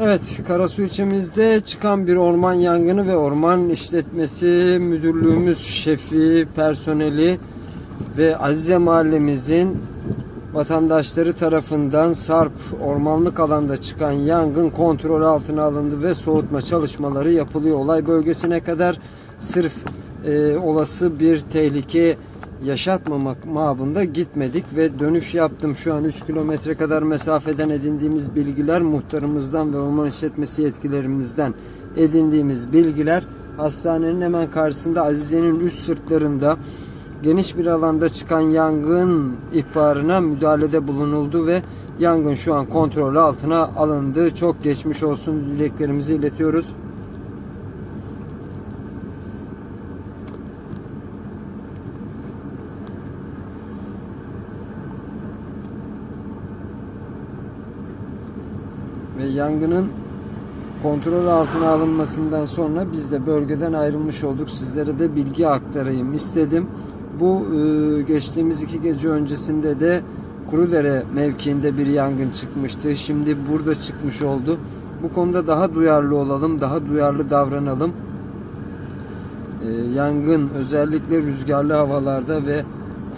Evet, Karasu ilçemizde çıkan bir orman yangını ve orman işletmesi müdürlüğümüz şefi, personeli ve Azize mahallemizin vatandaşları tarafından Sarp ormanlık alanda çıkan yangın kontrol altına alındı ve soğutma çalışmaları yapılıyor. Olay bölgesine kadar sırf e, olası bir tehlike yaşatmamak mabında gitmedik ve dönüş yaptım. Şu an 3 kilometre kadar mesafeden edindiğimiz bilgiler muhtarımızdan ve orman işletmesi yetkilerimizden edindiğimiz bilgiler hastanenin hemen karşısında Azize'nin üst sırtlarında geniş bir alanda çıkan yangın ihbarına müdahalede bulunuldu ve yangın şu an kontrol altına alındı. Çok geçmiş olsun dileklerimizi iletiyoruz. Yangının kontrol altına alınmasından sonra biz de bölgeden ayrılmış olduk. Sizlere de bilgi aktarayım istedim. Bu e, geçtiğimiz iki gece öncesinde de Kurudere mevkiinde bir yangın çıkmıştı. Şimdi burada çıkmış oldu. Bu konuda daha duyarlı olalım, daha duyarlı davranalım. E, yangın özellikle rüzgarlı havalarda ve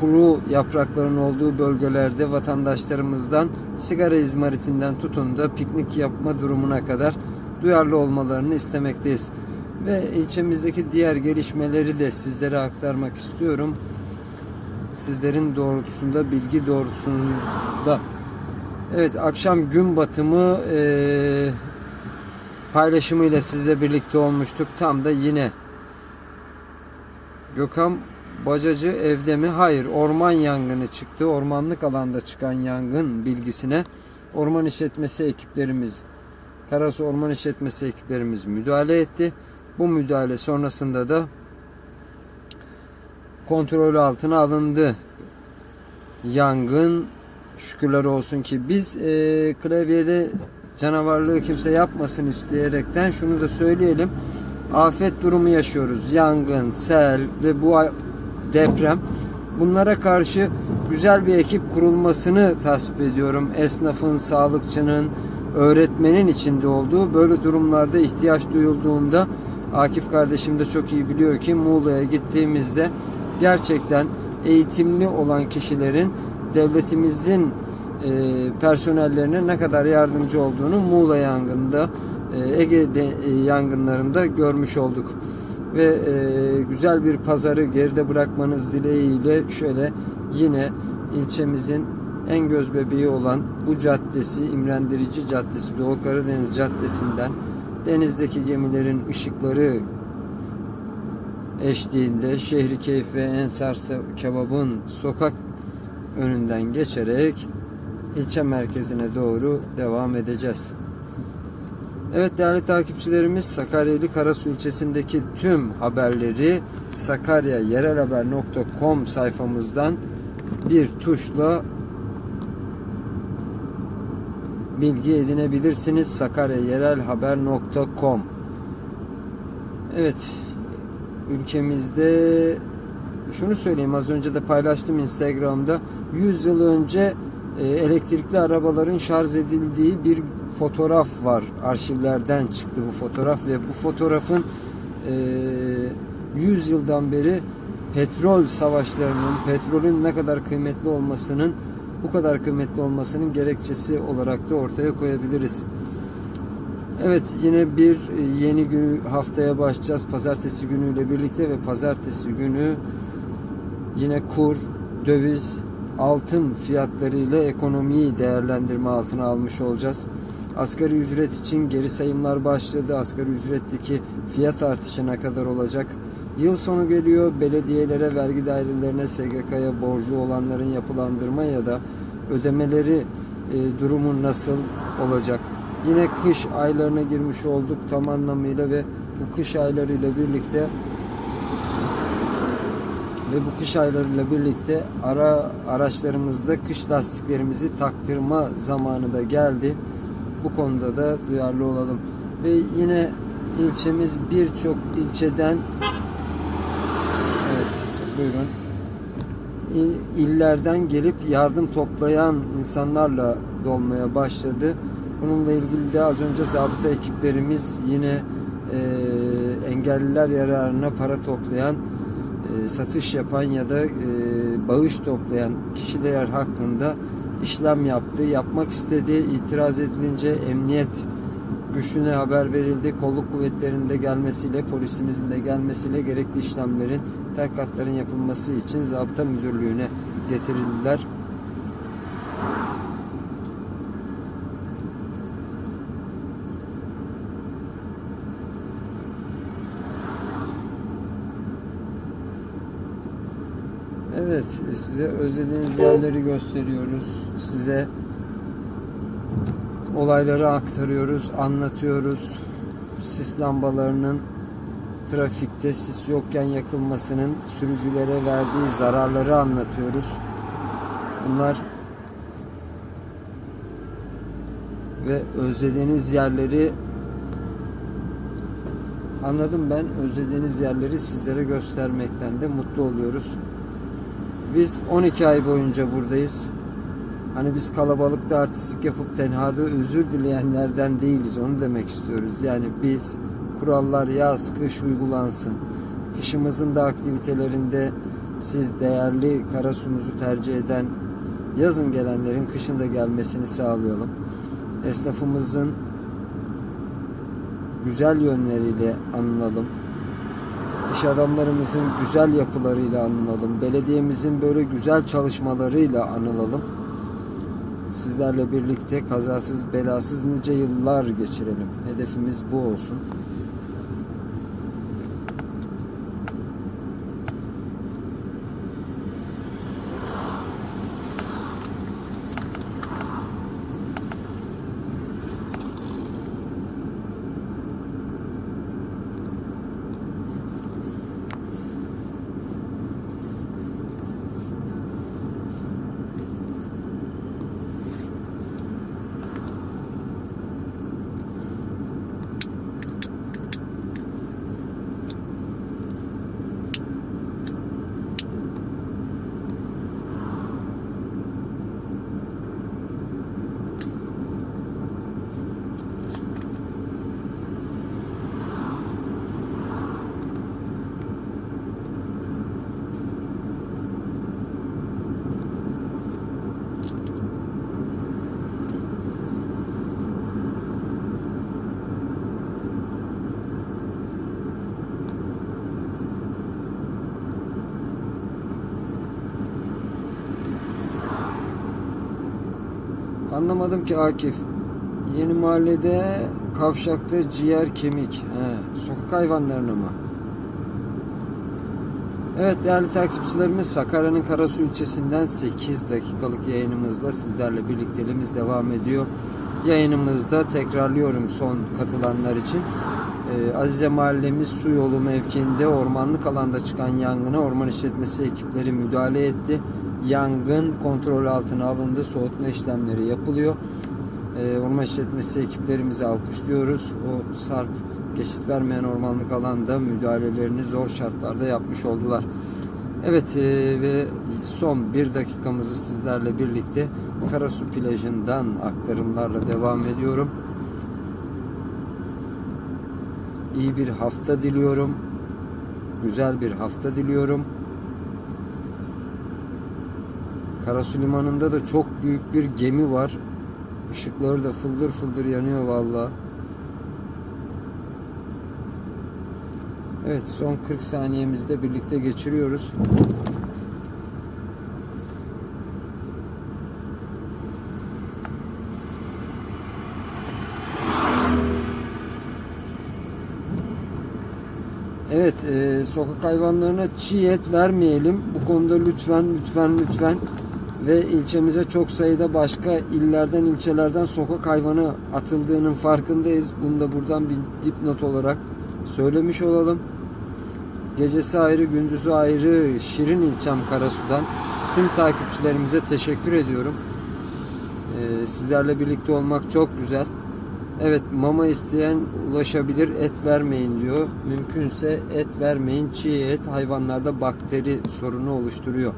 kuru yaprakların olduğu bölgelerde vatandaşlarımızdan sigara izmaritinden tutun da piknik yapma durumuna kadar duyarlı olmalarını istemekteyiz. Ve ilçemizdeki diğer gelişmeleri de sizlere aktarmak istiyorum. Sizlerin doğrultusunda, bilgi doğrultusunda. Evet, akşam gün batımı eee paylaşımıyla sizle birlikte olmuştuk. Tam da yine Gökhan Bacacı evde mi? Hayır. Orman yangını çıktı. Ormanlık alanda çıkan yangın bilgisine orman işletmesi ekiplerimiz, Karasu Orman İşletmesi ekiplerimiz müdahale etti. Bu müdahale sonrasında da kontrol altına alındı. Yangın şükürler olsun ki biz e, klavyede canavarlığı kimse yapmasın isteyerekten şunu da söyleyelim. Afet durumu yaşıyoruz. Yangın, sel ve bu deprem. Bunlara karşı güzel bir ekip kurulmasını tasvip ediyorum. Esnafın, sağlıkçının, öğretmenin içinde olduğu böyle durumlarda ihtiyaç duyulduğunda Akif kardeşim de çok iyi biliyor ki Muğla'ya gittiğimizde gerçekten eğitimli olan kişilerin devletimizin e, personellerine ne kadar yardımcı olduğunu Muğla yangında e, Ege e, yangınlarında görmüş olduk ve e, güzel bir pazarı geride bırakmanız dileğiyle şöyle yine ilçemizin en göz bebeği olan bu caddesi İmrendirici Caddesi Doğu Karadeniz Caddesi'nden denizdeki gemilerin ışıkları eşliğinde Şehri Keyif ve Ensar Kebab'ın sokak önünden geçerek ilçe merkezine doğru devam edeceğiz. Evet değerli takipçilerimiz Sakarya'lı Karasu ilçesindeki tüm haberleri sakaryayerelhaber.com sayfamızdan bir tuşla bilgi edinebilirsiniz. sakaryayerelhaber.com Evet ülkemizde şunu söyleyeyim az önce de paylaştım Instagram'da 100 yıl önce elektrikli arabaların şarj edildiği bir fotoğraf var. Arşivlerden çıktı bu fotoğraf ve bu fotoğrafın e, 100 yıldan beri petrol savaşlarının, petrolün ne kadar kıymetli olmasının bu kadar kıymetli olmasının gerekçesi olarak da ortaya koyabiliriz. Evet yine bir yeni gün haftaya başlayacağız. Pazartesi günüyle birlikte ve pazartesi günü yine kur, döviz, altın fiyatları ile ekonomiyi değerlendirme altına almış olacağız. Asgari ücret için geri sayımlar başladı. Asgari ücretteki fiyat artışı ne kadar olacak? Yıl sonu geliyor. Belediyelere, vergi dairelerine, SGK'ya borcu olanların yapılandırma ya da ödemeleri e, durumu nasıl olacak? Yine kış aylarına girmiş olduk tam anlamıyla ve bu kış aylarıyla birlikte ve bu kış aylarıyla birlikte ara araçlarımızda kış lastiklerimizi taktırma zamanı da geldi. Bu konuda da duyarlı olalım. Ve yine ilçemiz birçok ilçeden evet buyurun illerden gelip yardım toplayan insanlarla dolmaya başladı. Bununla ilgili de az önce zabıta ekiplerimiz yine e, engelliler yararına para toplayan, e, satış yapan ya da e, bağış toplayan kişiler hakkında işlem yaptı. Yapmak istedi. İtiraz edilince emniyet güçlüğüne haber verildi. Kolluk kuvvetlerinde gelmesiyle, polisimizin de gelmesiyle gerekli işlemlerin, tahkikatların yapılması için zabıta müdürlüğüne getirildiler. Evet, size özlediğiniz yerleri gösteriyoruz. Size olayları aktarıyoruz, anlatıyoruz. Sis lambalarının trafikte sis yokken yakılmasının sürücülere verdiği zararları anlatıyoruz. Bunlar ve özlediğiniz yerleri anladım ben. Özlediğiniz yerleri sizlere göstermekten de mutlu oluyoruz. Biz 12 ay boyunca buradayız. Hani biz kalabalıkta artistlik yapıp tenhada özür dileyenlerden değiliz. Onu demek istiyoruz. Yani biz kurallar yaz kış uygulansın. Kışımızın da aktivitelerinde siz değerli karasumuzu tercih eden yazın gelenlerin kışın da gelmesini sağlayalım. Esnafımızın güzel yönleriyle anılalım. İş adamlarımızın güzel yapılarıyla anılalım. Belediyemizin böyle güzel çalışmalarıyla anılalım. Sizlerle birlikte kazasız belasız nice yıllar geçirelim. Hedefimiz bu olsun. Anlamadım ki Akif. Yeni mahallede kavşakta ciğer kemik. He, sokak hayvanlarına mı? Evet değerli takipçilerimiz Sakarya'nın Karasu ilçesinden 8 dakikalık yayınımızla sizlerle birlikteliğimiz devam ediyor. Yayınımızda tekrarlıyorum son katılanlar için. Ee, Azize Mahallemiz su yolu mevkiinde ormanlık alanda çıkan yangına orman işletmesi ekipleri müdahale etti. Yangın kontrol altına alındı. Soğutma işlemleri yapılıyor. Ee, orman işletmesi ekiplerimizi alkışlıyoruz. O sarp geçit vermeyen ormanlık alanda müdahalelerini zor şartlarda yapmış oldular. Evet e, ve son bir dakikamızı sizlerle birlikte Karasu plajından aktarımlarla devam ediyorum. İyi bir hafta diliyorum. Güzel bir hafta diliyorum. Karasu Limanı'nda da çok büyük bir gemi var. Işıkları da fıldır fıldır yanıyor valla. Evet son 40 saniyemizi de birlikte geçiriyoruz. Evet, e, sokak hayvanlarına çiğ et vermeyelim. Bu konuda lütfen, lütfen, lütfen ve ilçemize çok sayıda başka illerden, ilçelerden sokak hayvanı atıldığının farkındayız. Bunu da buradan bir dipnot olarak söylemiş olalım. Gecesi ayrı, gündüzü ayrı Şirin ilçem Karasu'dan tüm takipçilerimize teşekkür ediyorum. Ee, sizlerle birlikte olmak çok güzel. Evet mama isteyen ulaşabilir et vermeyin diyor. Mümkünse et vermeyin. Çiğ et hayvanlarda bakteri sorunu oluşturuyor.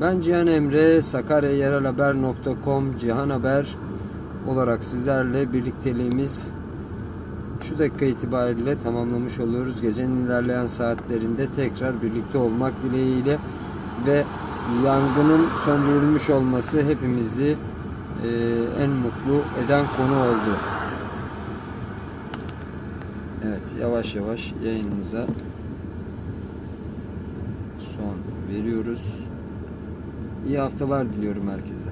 Ben Cihan Emre, sakaryayerelhaber.com, Cihan Haber olarak sizlerle birlikteliğimiz şu dakika itibariyle tamamlamış oluyoruz. Gecenin ilerleyen saatlerinde tekrar birlikte olmak dileğiyle ve yangının söndürülmüş olması hepimizi e, en mutlu eden konu oldu. Evet yavaş yavaş yayınımıza son veriyoruz. İyi haftalar diliyorum herkese.